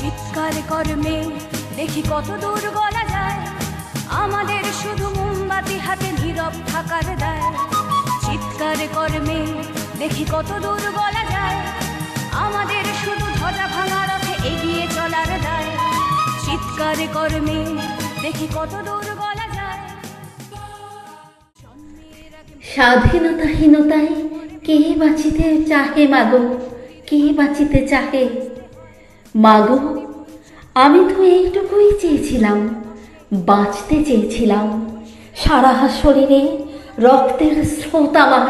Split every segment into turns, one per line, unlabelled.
চিৎকার কর্মে, দেখি কত দূর গলা যায়। আমাদের শুধু মোমবাতি হাতে নীরব থাকার দায়। চিৎকার কর্মে, দেখি কত দূর গলা যায়। আমাদের শুধু ধ্বজা ভাঙা রথে এগিয়ে চলার দায়। চিৎকার কর্মে, দেখি কত দূর যায়।
স্বাধীনতাহীনতায় কে বাঁচিতে চাহে মাগো? কে বাঁচিতে চাহে মাগো আমি তো এইটুকুই চেয়েছিলাম, বাঁচতে চেয়েছিলাম। সারা শরীরে রক্তের স্রোত আমার,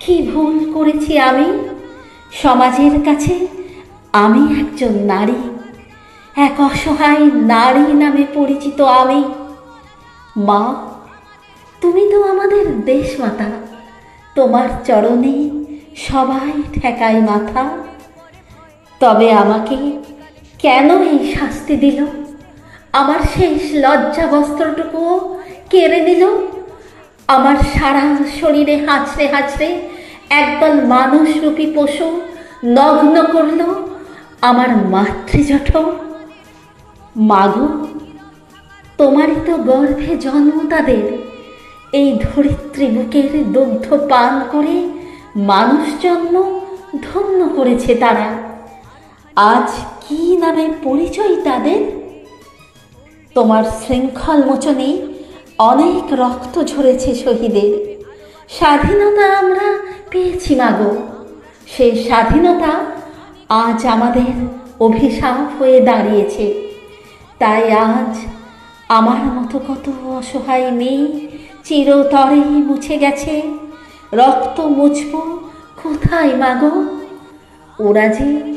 কি ভুল করেছি আমি? সমাজের কাছে আমি একজন নারী, এক অসহায় নারী নামে পরিচিত আমি। মা, তুমি তো আমাদের দেশমাতা, তোমার চরণে সবাই ঠেকায় মাথা। তবে আমাকে কেন এই শাস্তি দিল? আমার শেষ লজ্জা বস্ত্রটুকুও কেড়ে দিল আমার সারা শরীরে হাঁচড়ে হাঁচড়ে একদল মানুষরূপী পশু নগ্ন করল আমার মাতৃজঠ মাগো, তোমারই তো গর্ভে জন্ম তাদের। এই ধরিত্রী বুকের দুগ্ধ পান করে মানুষ জন্ম ধন্য করেছে তারা। আজ কি নামে পরিচয় তাদের? তোমার শৃঙ্খল মোচনে অনেক রক্ত ঝরেছে শহীদের। স্বাধীনতা আমরা পেয়েছি মাগো সেই স্বাধীনতা আজ আমাদের অভিশাপ হয়ে দাঁড়িয়েছে। তাই আজ আমার মতো কত অসহায় মেয়ে চিরতরে মুছে গেছে। রক্ত মুছব কোথায় মাগো ওরা যে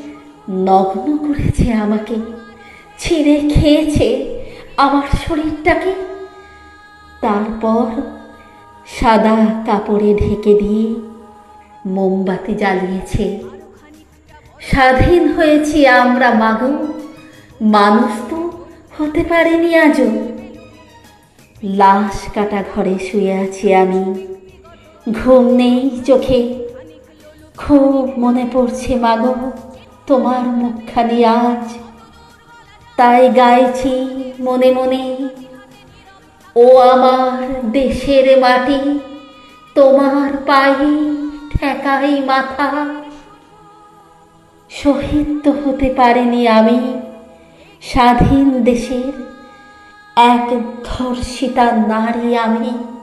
নগ্ন করেছে আমাকে, ছিঁড়ে খেয়েছে আমার শরীরটাকে। তারপর সাদা কাপড়ে ঢেকে দিয়ে মোমবাতি জ্বালিয়েছে। স্বাধীন হয়েছি আমরা, মাগো। মানুষ তো হতে পারেনি আজও। লাশ কাটা ঘরে শুয়ে আছি আমি। ঘুম নেই চোখে। খুব মনে পড়ছে, মাগো। তোমার মুখখানি আজ। তাই গাইছি মনে মনে, ও আমার দেশের মাটি, তোমার পায়ে ঠেকাই মাথা। শহীদ তো হতে পারিনি আমি স্বাধীন দেশের এক ধর্ষিতা নারী আমি।